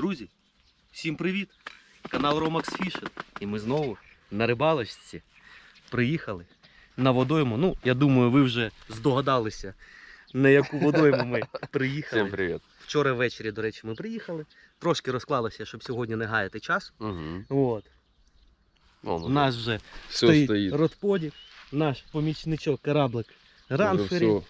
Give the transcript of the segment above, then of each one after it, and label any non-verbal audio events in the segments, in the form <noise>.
Друзі, всім привіт! Канал Romax Fishing. І ми знову на рибалочці приїхали на водойму. Ну, я думаю, ви вже здогадалися, на яку водойму ми <laughs> приїхали. Всем привет. Вчора ввечері, до речі, ми приїхали. Трошки розклалося, щоб сьогодні не гаяти час. Угу. От. У нас вже все стоїть, стоит. родподік, наш помічничок кораблик Ранфері.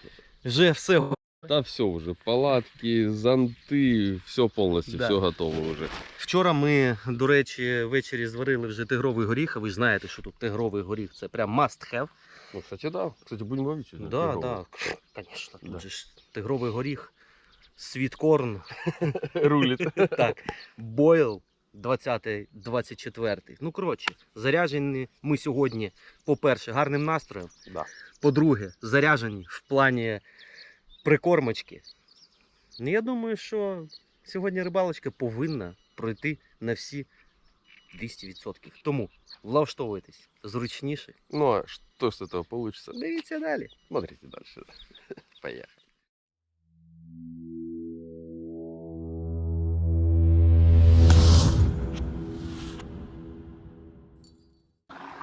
Вже все. Да все уже. Палатки, зонты, все полностью, Да. все готово уже. Вчора ми, до речі, ввечері зварили вже тигровий горіх. А ви ж знаєте, що тут тигровий горіх це прям must have. Ну, кстати, да. Кстати, будем ловить сегодня. Да, да, звісно, тут Да. же ж тигровий горіх, світкорн, <laughs> Рулит. <laughs> так, бойл 20-24. Ну, коротше, заряджені ми сьогодні, по-перше, гарним настроєм. Да. По-друге, заряджені в плані прикормочки. Ну, я думаю, що сьогодні рибалочка повинна пройти на всі 200%. Тому влаштовуйтесь зручніше. Ну, а что с этого получится? Дивіться далі. Смотрите дальше. <laughs> Поехали.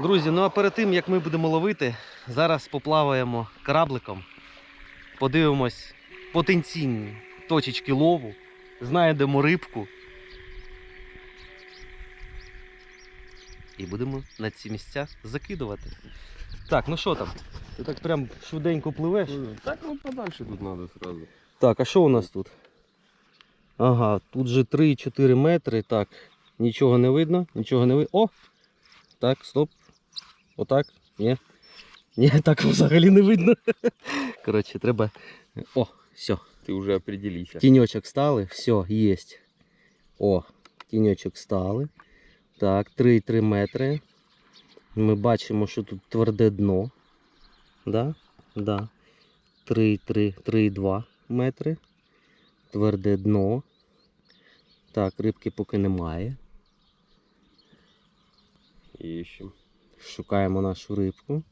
Друзі, ну а перед тим як ми будемо ловити, зараз поплаваємо корабликом, подивимось потенційні точечки лову, знайдемо рибку. І будемо на ці місця закидувати. Так, ну що там? Ти так прям швиденько пливеш. Так, ну подальше тут надо сразу. Так, а що у нас тут? Ага, тут же 3-4 метри. Так, нічого не видно, нічого не видно. О! Так, стоп. Отак. Ні. Ні, так взагалі не видно. Коротше, треба. О, все. Ты уже определись. Тіньочок стали, все, є. О, тіньочок стали. Так, 3-3 метри. Ми бачимо, що тут тверде дно. Да? Да. 3-3, 3,2 метри. Тверде дно. Так, рибки поки немає. Ищем. Шукаємо нашу рибку.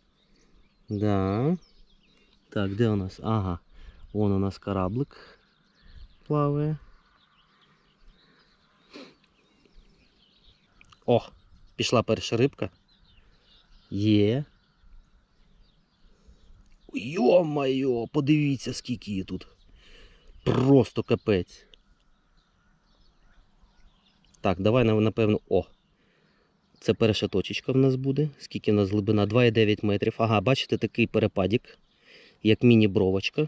Да. Так, де у нас? Ага. Вон у нас кораблик плаває. О, пішла перша рибка. Є. Йо-майо, подивіться, скільки її тут. Просто капець. Так, давай напевно. О! Це перша точечка в нас буде. Скільки в нас глибина? 2,9 метрів. Ага, бачите, такий перепадік, як міні-бровочка.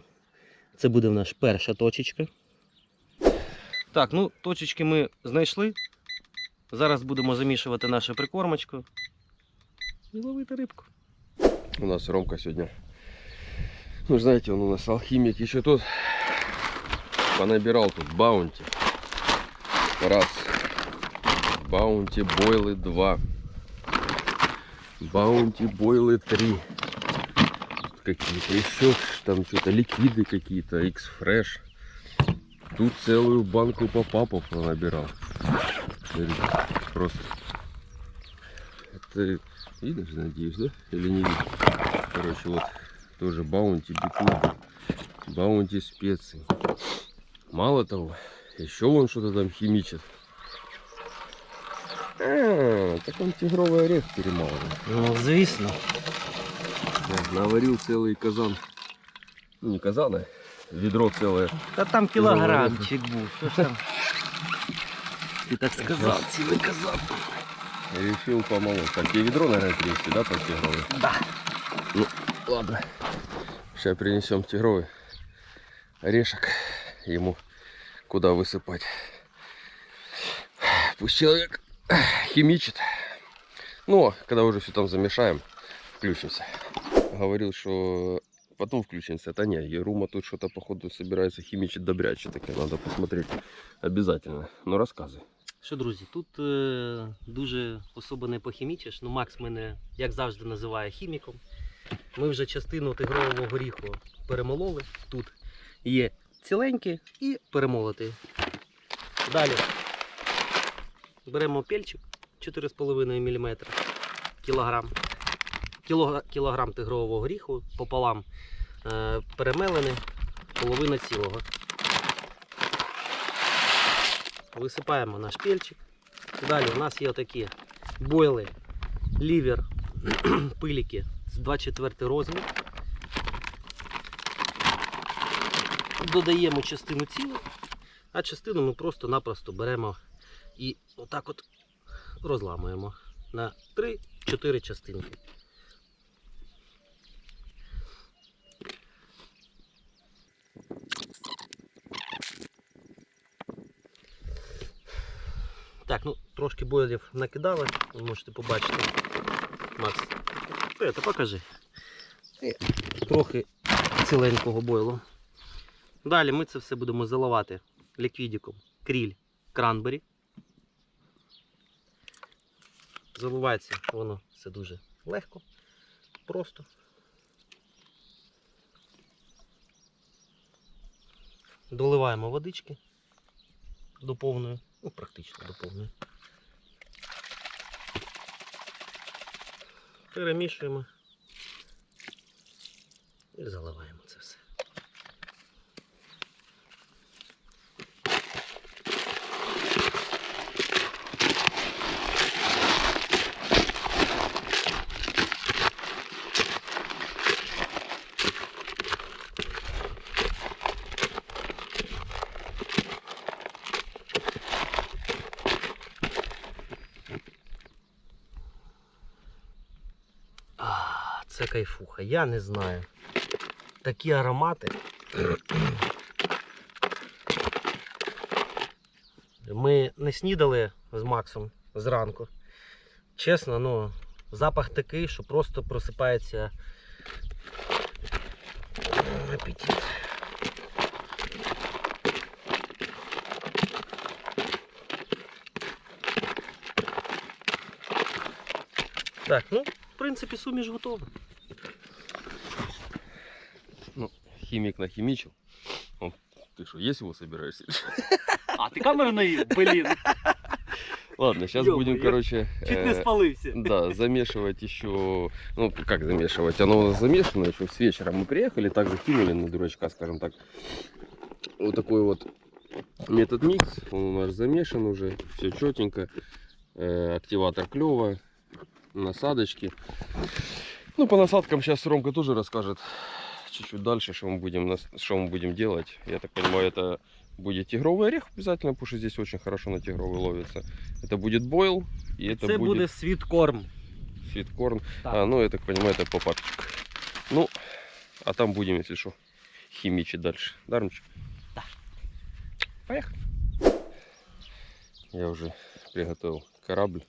Це буде в нас перша точечка. Так, ну, точечки ми знайшли. Зараз будемо замішувати нашу прикормочку. І ловити рибку. У нас Ромка сегодня. Ну, знаете, он у нас алхимик еще тут понабирал тут баунти. Раз. Баунти бойлы два. Баунти бойлы три. Какие-то еще там что-то ликвиды какие-то, X-Fresh. Тут целую банку попапов набирал. Просто. Это видно же, надеюсь, да? Или не видно? Короче, вот тоже баунти бикуба. Баунти специи. Мало того, еще вон что-то там химичит. А, так он тигровый орех перемалывал. Ну, звісно. Я наварил целый казан. Ну, не казан, а ведро целое. Та там кілограмчик був. Що ж там? Ти так сказав, цілий казав. Решил помолоть. Так, тебе ведро, наверное, принести, да, там тигровый? Да. Ну, ладно. Сейчас принесем тигровый орешек ему куда высыпать. Пусть человек химичит. Ну, а когда уже все там замешаем, включимся. Говорил, что потом включимся. Это не, Ерума тут что-то походу собирается химичить добряче. Так надо посмотреть обязательно. Ну, рассказывай. Що, друзі, тут е, дуже особо не похімічиш. Ну, Макс мене, як завжди, називає хіміком. Ми вже частину тигрового горіху перемололи. Тут є ціленькі і перемолоти. Далі беремо пельчик 4,5 мм кілограм. Кілограм тигрового горіху пополам е, перемелений, половина цілого. висипаємо наш пельчик. Далі у нас є отакі бойли, лівер, <clears throat> пиліки з 24 розмір. Додаємо частину тіла, а частину ми просто-напросто беремо і отак от розламуємо на 3-4 частинки. Так, ну трошки бойлів накидали, ви можете побачити. Макс, це покажи. І Трохи ціленького бойлу. Далі ми це все будемо заливати ліквідіком кріль кранбері. Заливається воно все дуже легко, просто. Доливаємо водички до повної, ну практично доповнює. Перемішуємо і заливаємо це все. А, це кайфуха, я не знаю. Такі аромати. Ми не снідали з Максом зранку. Чесно, ну, запах такий, що просто просипається апетит. Так, ну, в принципі, суміш готова. Химик нахимичил. Он, ты что, есть его собираешься? А, ти камеру наїв? Блін, Ладно, сейчас будем, короче, чуть не э, да, замешивать еще, ну как замешивать, оно у нас замешано еще с вечера. Мы приехали, также кинули на дурачка, скажем так. Вот такой вот метод микс, он у нас замешан уже, все четенько. Э, активатор клево, насадочки. Ну по насадкам сейчас Ромка тоже расскажет чуть-чуть дальше, что мы будем, что мы будем делать. Я так понимаю, это будет тигровый орех обязательно, потому что здесь очень хорошо на тигровый ловится. Это будет бойл, и это Це будет буде світкорм. свиткорн. Так. А, ну, я так понимаю, это попапчик. Ну, а там будем, если что, химичить дальше. Да? Да. Поехали. Я уже приготовил корабль.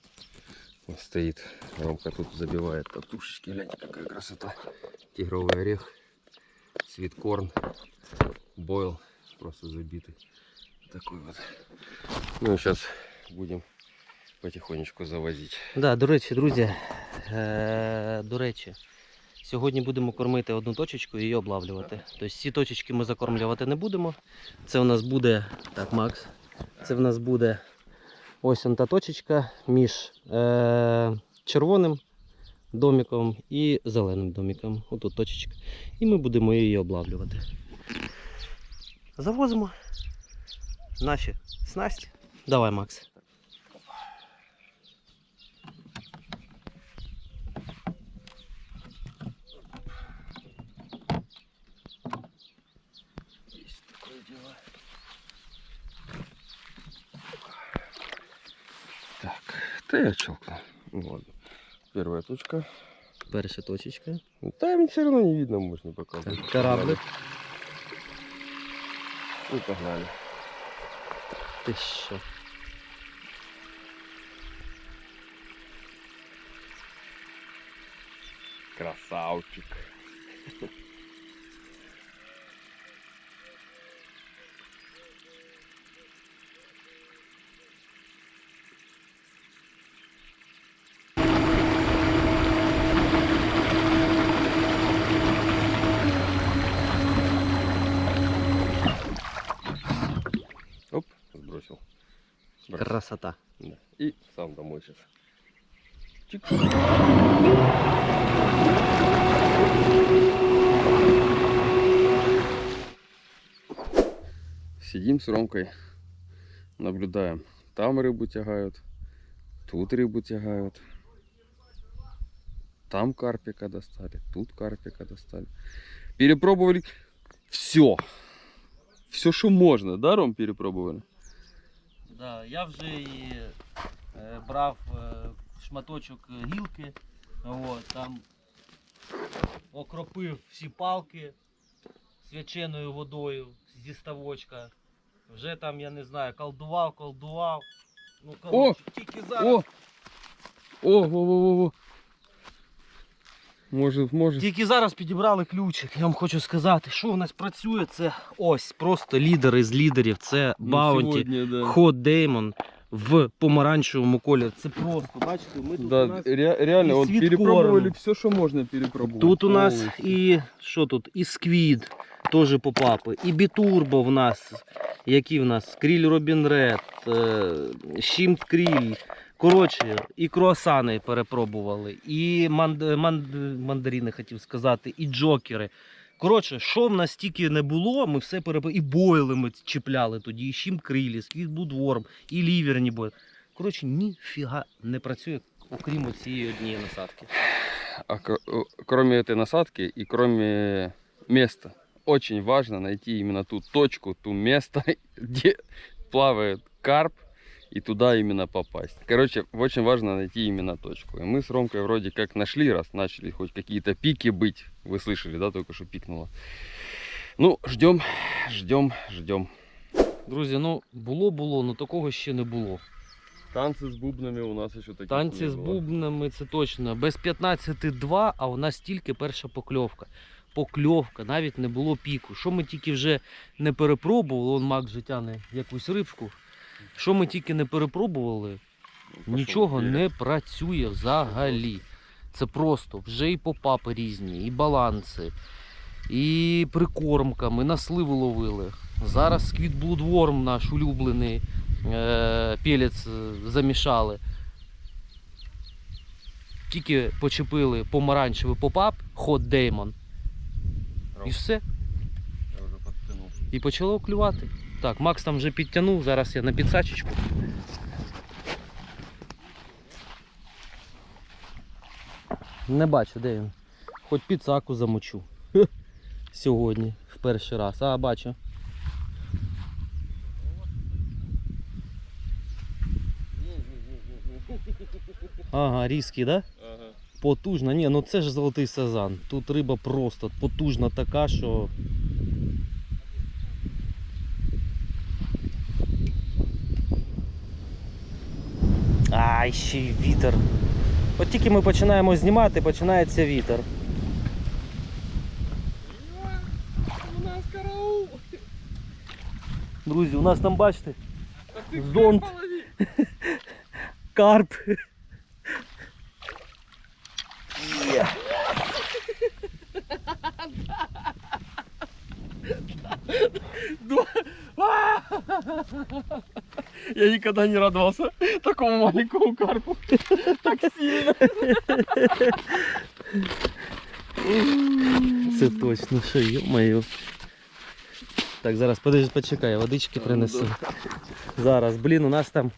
Он стоит. Ромка тут забивает катушечки. Гляньте, какая красота. Тигровый орех, свиткорн, бойл. Просто забитый. Такой вот. Ну, сейчас будем потихонечку завозить. Да, до речі, друзі, е, до речі, сьогодні будемо кормити одну точечку і її облавлювати. Тобто ці точечки ми закормлювати не будемо. Це у нас буде, так, Макс, це в нас буде ось он та точечка між е, червоним домиком і зеленим домиком. Отут точечка. І ми будемо її облавлювати. Завозимо наші снасті. Давай, Макс. Так, да я челкнул. Ну ладно. Первая точка. Перша точечка. Там все равно не видно, можно показывать. Так, кораблик. И погнали. Ти що? Красавчик. Красота. Да. И сам домой сейчас. Чик. Сидим с Ромкой Наблюдаем. Там рыбу тягают. Тут рыбу тягают. Там карпика достали. Тут карпика достали. Перепробовали все. Все, что можно, да, Ром, перепробовали? Да, я вже і е, брав е, шматочок е, гілки, от, там окропив всі палки свяченою водою зі ставочка. Вже там, я не знаю, колдував, колдував. Ну, коротше, тільки зараз. О! О, во, во, во, во. Может, может. Тільки зараз підібрали ключик. Я вам хочу сказати, що у нас працює, це ось просто лідери з лідерів. Це Ну, Баунті. да. Ход Деймон в помаранчевому кольорі. Це просто, бачите, ми тут Да, у нас ре- реально, и вот свит все, что можно перепробовать. Тут у нас Полностью. і що тут? І сквід теж попапи, і бітурбо в нас. Які в нас? Скріль Робін Ред, е, Щімт Кріль. Коротше, і круасани перепробували, і манд, манд, мандарини хотів сказати, і джокери. Коротше, що в нас тільки не було, ми все перепробували. І бойли ми чіпляли тоді, і щім крилі, сквід будворм, і ліверні бойли. Коротше, ніфіга не працює, окрім цієї однієї насадки. А кр- кроме этой насадки и кроме места, очень важно найти именно ту точку, ту место, <laughs> где плавает карп, и туда именно попасть. Короче, очень важно найти именно точку. И мы с Ромкой вроде как нашли, раз начали хоть какие-то пики быть. Вы слышали, да, только что пикнуло. Ну, ждем, ждем, ждем. Друзі, ну було було, але такого ще не було. Танцы с бубнами у нас еще такие. Танці з бубнами це точно. Без 15-2, а у нас тільки перша покльовка. Покльовка, навіть не було піку. Що ми тільки вже не перепробували, он мак вже тяне якусь рибку. Що ми тільки не перепробували, нічого не працює взагалі. Це просто вже і попапи різні, і баланси, і прикормка. Ми на сливу ловили. Зараз Bloodworm наш улюблений е, пелець е, замішали. Тільки почепили помаранчевий попап, ход Деймон, і все. І почало клювати. Так, Макс там вже підтягнув, зараз я на підсачечку. Не бачу, де він. Хоч підсаку замочу. Сьогодні, в перший раз. А, бачу. Ага, різкий, да? Ага. Потужна. Ні, ну це ж золотий сазан. Тут риба просто потужна така, що. Ай, ще й вітер. От тільки ми починаємо знімати, починається вітер. У нас караул! Друзі, у нас там бачите, зонт, <laughs> карп. Є. <laughs> <laughs> Я никогда не радовался такому маленькому карпу. Так сильно. Це точно, що йо-моє. Так, зараз подожди, почекай, водички ну принесу. Зараз, блін, у нас там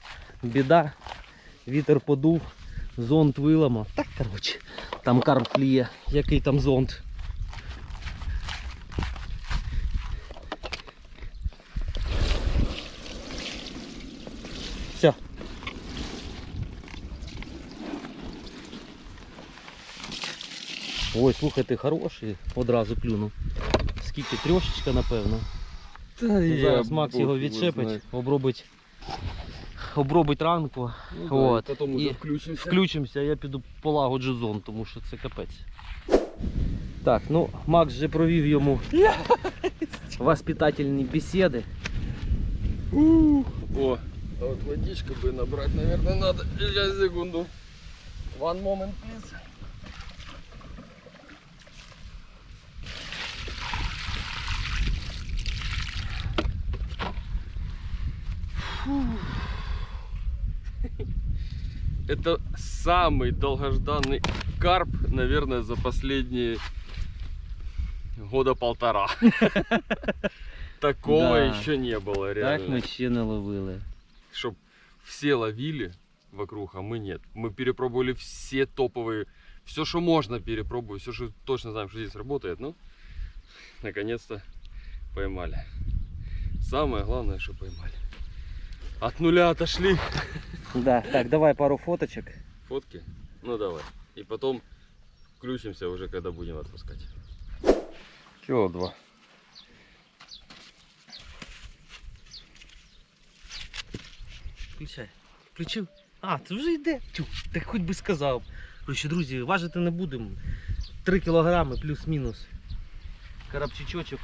біда. Вітер подув, зонт виламав. Так, коротше, там карп кліє. Який там зонт? Все. Ой, слухайте, хороший, одразу клюнув. Скільки? Трьошечка, напевно. Да, Ну, Зараз Макс його відчепить, обробить, обробить ранку. Вот. Потом И уже включимся. Включимося, я піду полагоджу зон, тому що це капець. Так, ну Макс вже провів йому <laughs> воспитательні бесіди. О, а вот водичка бы набрать, наверное, надо. Сейчас, секунду. One moment, please. Это самый долгожданный карп, наверное, за последние года полтора. <laughs> Такого Да. еще не было, Так реально. ми ще не ловили. чтобы все ловили вокруг, а мы нет. Мы перепробовали все топовые, все, что можно перепробовать, все, что точно знаем, что здесь работает. Ну, наконец-то поймали. Самое главное, что поймали. От нуля отошли. Да, так, давай пару фоточок. Фотки? Ну давай. И потом включимся уже, когда будем отпускать. Кило два. Включай. Включив. А, це вже йде. Тю, так хоч би сказав. Коротше, друзі, важити не будемо. 3 кілограми плюс-мінус. Карабчичочок.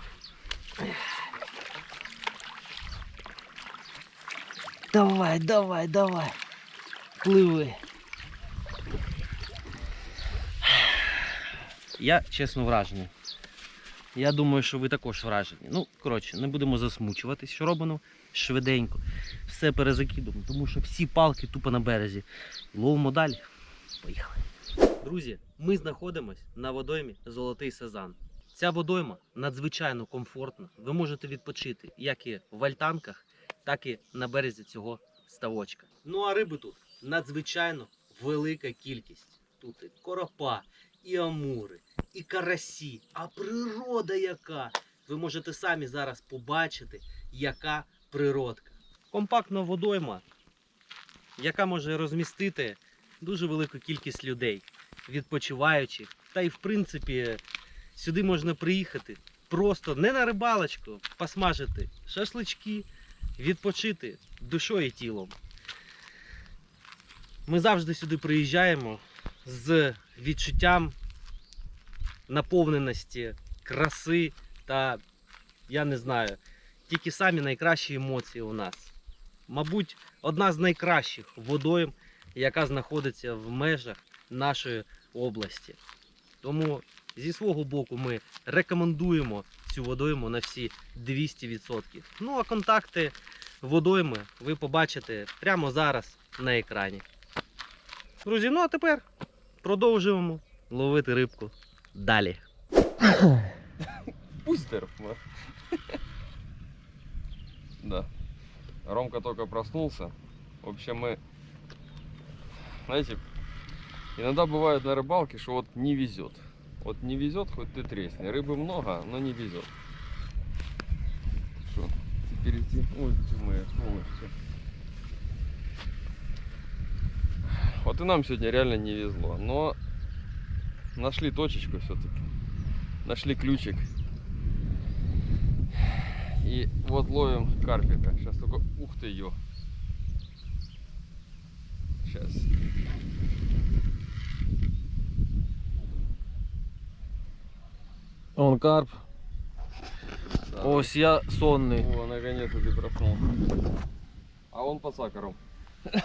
Давай, давай, давай. Пливи. Я чесно вражений. Я думаю, що ви також вражені. Ну, коротше, не будемо засмучуватись, що робимо швиденько. Все перезакидуємо, тому що всі палки тупо на березі. Ловимо далі. Поїхали. Друзі, ми знаходимось на водоймі Золотий Сезан. Ця водойма надзвичайно комфортна. Ви можете відпочити як і в альтанках, так і на березі цього ставочка. Ну а риби тут надзвичайно велика кількість. Тут і коропа, і амури, і карасі. А природа яка! Ви можете самі зараз побачити, яка природка. Компактна водойма, яка може розмістити дуже велику кількість людей, відпочиваючих. Та й в принципі сюди можна приїхати просто не на рибалочку, посмажити шашлички, відпочити душою і тілом. Ми завжди сюди приїжджаємо з відчуттям наповненості, краси та я не знаю, тільки самі найкращі емоції у нас. Мабуть, одна з найкращих водойм, яка знаходиться в межах нашої області. Тому зі свого боку ми рекомендуємо цю водойму на всі 200%. Ну а контакти водойми ви побачите прямо зараз на екрані. Друзі, ну а тепер продовжуємо ловити рибку далі. Бустер. Да. Ромка только проснулся. В общем, мы, знаете, иногда бывает на рыбалке, что вот не везет. Вот не везет, хоть ты тресни. Рыбы много, но не везет. Что? Перейти? Ой, ты моя, всё. Вот и нам сегодня реально не везло. Но нашли точечку все-таки. Нашли ключик. И вот ловим карпика. Сейчас только, ух ты ее. Сейчас. Он карп. Ось я сонний, О, наконец-то ты проснулся. А он под сахаром.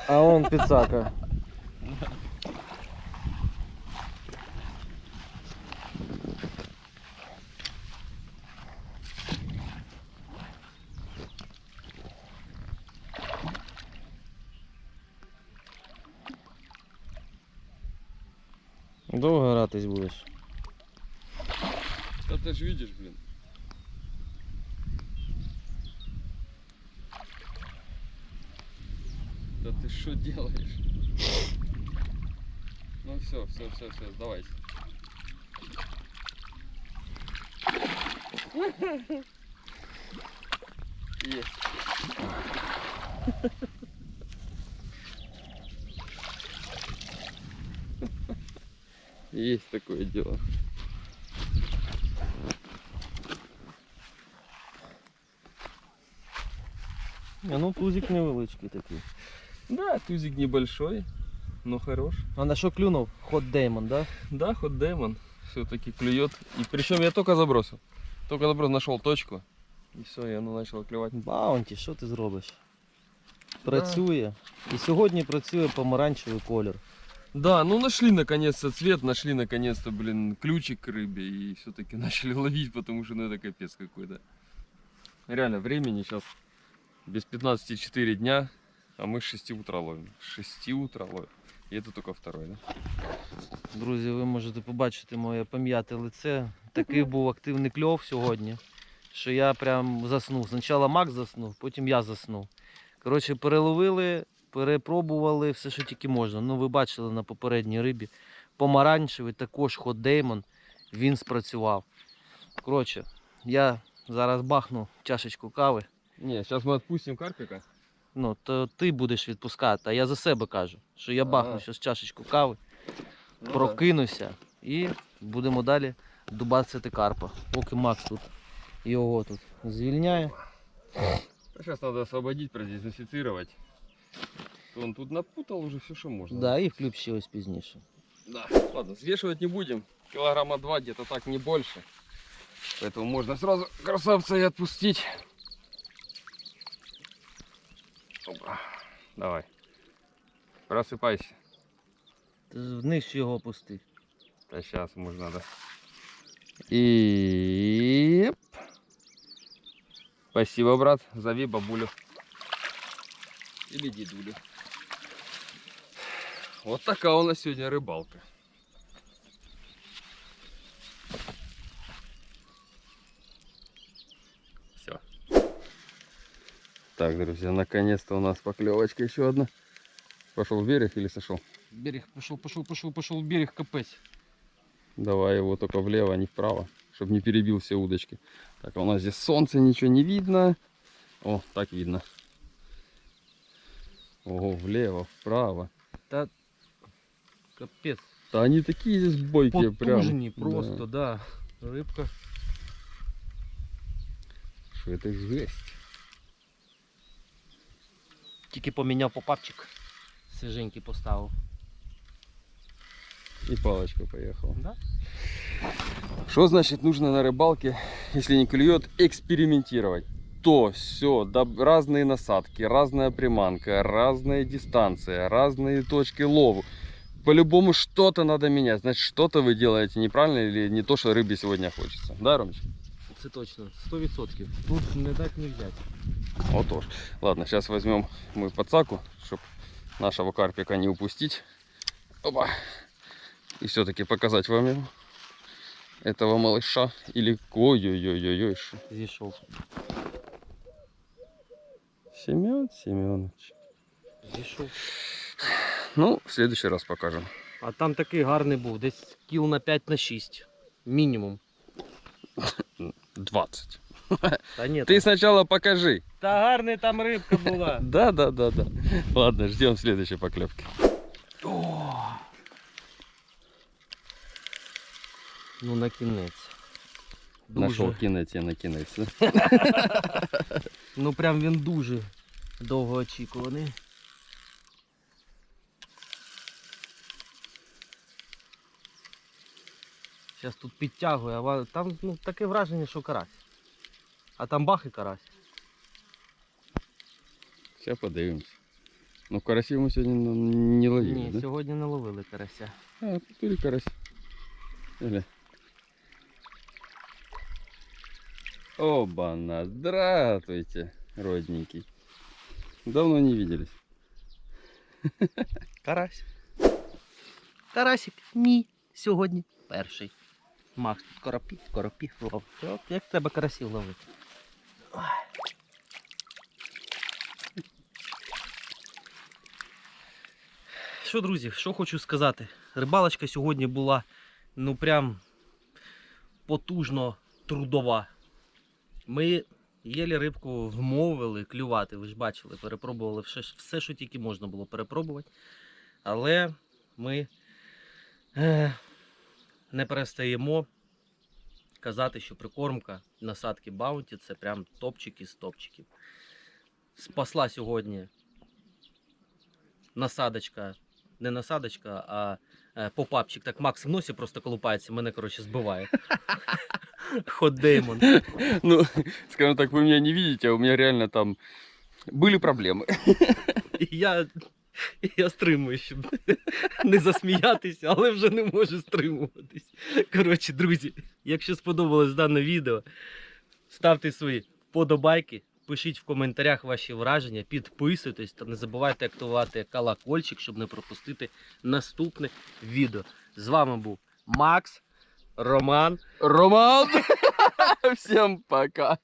а он піцака. Довго гратись будеш? Да ты ж видишь, блин. Да ты что делаешь? Ну все, все, все, все, сдавайся. Есть. <laughs> Есть такое дело. А ну тузик невеличкий такий. Да, тузик небольшой, но хорош. А на що клюнув? Хот Деймон, да? Да, хоть демон все-таки клюет. И причем я только забросил. Только забросил, нашел точку. И все, и оно начало клевать. Баунті, що ти зробиш? Працює. І сьогодні працює помаранчевий колір. Да, ну нашли наконец-то цвет, нашли наконец-то, блин, ключик к рыбе. И все-таки <laughs> начали ловить, потому что ну это капец какой-то. Реально, времени сейчас без 15-4 дня, а мы с 6 утра ловим. 6 утра ловим. И это только второй, да? Друзі, ви можете побачити моє пом'яте лице. Такий був активний кльов сьогодні, що я прям заснув. Спочатку Макс заснув, потім я заснув. Коротше, переловили, перепробували все, що тільки можна. Ну, ви бачили на попередній рибі. Помаранчевий також хот Деймон, він спрацював. Коротше, я зараз бахну чашечку кави. Не, сейчас мы отпустим карпика. Ну, то ти будеш відпускати, а я за себе кажу, що я бахну Ага. зараз чашечку кави, Ну прокинуся і будемо далі дубацити карпа. Поки Макс тут його тут звільняє. Сейчас надо освободить, продезинфицировать. Он тут напутал уже все, что можно. Да, і хліб ще ось пізніше. Да. Ладно, взвешивать не будем. Килограмма два, где-то так, не больше. Поэтому можно сразу красавца и отпустить. Опа. Давай. Ж вниз його опусти. Да сейчас можно, да. И... Спасибо, брат. Зови бабулю. Или дедулю. Вот такая у нас сегодня рыбалка. Все. Так, друзья, наконец-то у нас поклевочка еще одна. Пошел в берег или сошел? Берег пішов, пішов, пішов, пішов в берег капець. Давай его только влево, а не вправо, чтобы не перебил все удочки. Так, а у нас здесь солнце, ничего не видно. О, так видно. Ого, влево, вправо. Капець. Да они такие здесь бойкие прям. Потужні просто, да. Рибка. Что это жесть. Тільки поміняв попапчик. Свіженький поставив. И палочка поехала. Да? Что значит нужно на рыбалке, если не клюет, экспериментировать? То, все, да, разные насадки, разная приманка, разная дистанция, разные точки лову. По-любому что-то надо менять. Значит, что-то вы делаете неправильно или не то, что рыбе сегодня хочется. Да, Ромчик? Це точно. 100%. Тут не дать не взять. Вот тоже. Ладно, сейчас возьмем мы подсаку, чтобы нашего карпика не упустить. Опа. И все-таки показать вам его. Этого малыша. Или... Ой-ой-ой-ой-ой. шо. Зійшов. Семен Семенович. Зійшов. Ну, в следующий раз покажем. А там такий гарний був, десь кіл на 5 на 6. Мінімум. 20. Та ні. Ты сначала покажи. Та гарний там рибка була. <laughs> Да, да, да, да. Ладно, ждем следующей поклевки. Ну на кінець. Нашел кинуть на кинуть. <laughs> Ну прям він дуже довго очікуваний. Зараз тут підтягує, а ва- там ну, таке враження, що карась. А там бах і карась. Сейчас подивимся. Ну, карасів ми сьогодні н- не ловили, Ні, да? сьогодні не ловили карася. А, тут и карась. Оба-на, здравствуйте, родненький. Давно не виделись. <laughs> Карась. Карасик, ні, сьогодні перший. Макс, тут коропі, коропі ловить. От як тебе карасів ловити? Що, друзі, що хочу сказати. Рибалочка сьогодні була ну прям потужно трудова. Ми єлі рибку вмовили клювати, ви ж бачили, перепробували все, все що тільки можна було перепробувати. Але ми е, не перестаємо казати, що прикормка насадки Баунті це прям топчик із топчиків. Спасла сьогодні насадочка, не насадочка, а е, попапчик. Так Макс в носі просто колупається, мене коротше збиває. <laughs> Хот Деймон. <laughs> Ну, скажем так, вы меня не видите, а у меня реально там были проблемы. І я, я стримую, щоб не засміятися, але вже не можу стримуватись. Коротше, друзі, якщо сподобалось дане відео, ставте свої вподобайки, пишіть в коментарях ваші враження, підписуйтесь та не забувайте активувати колокольчик, щоб не пропустити наступне відео. З вами був Макс, Роман. Роман! <laughs> Всем пока!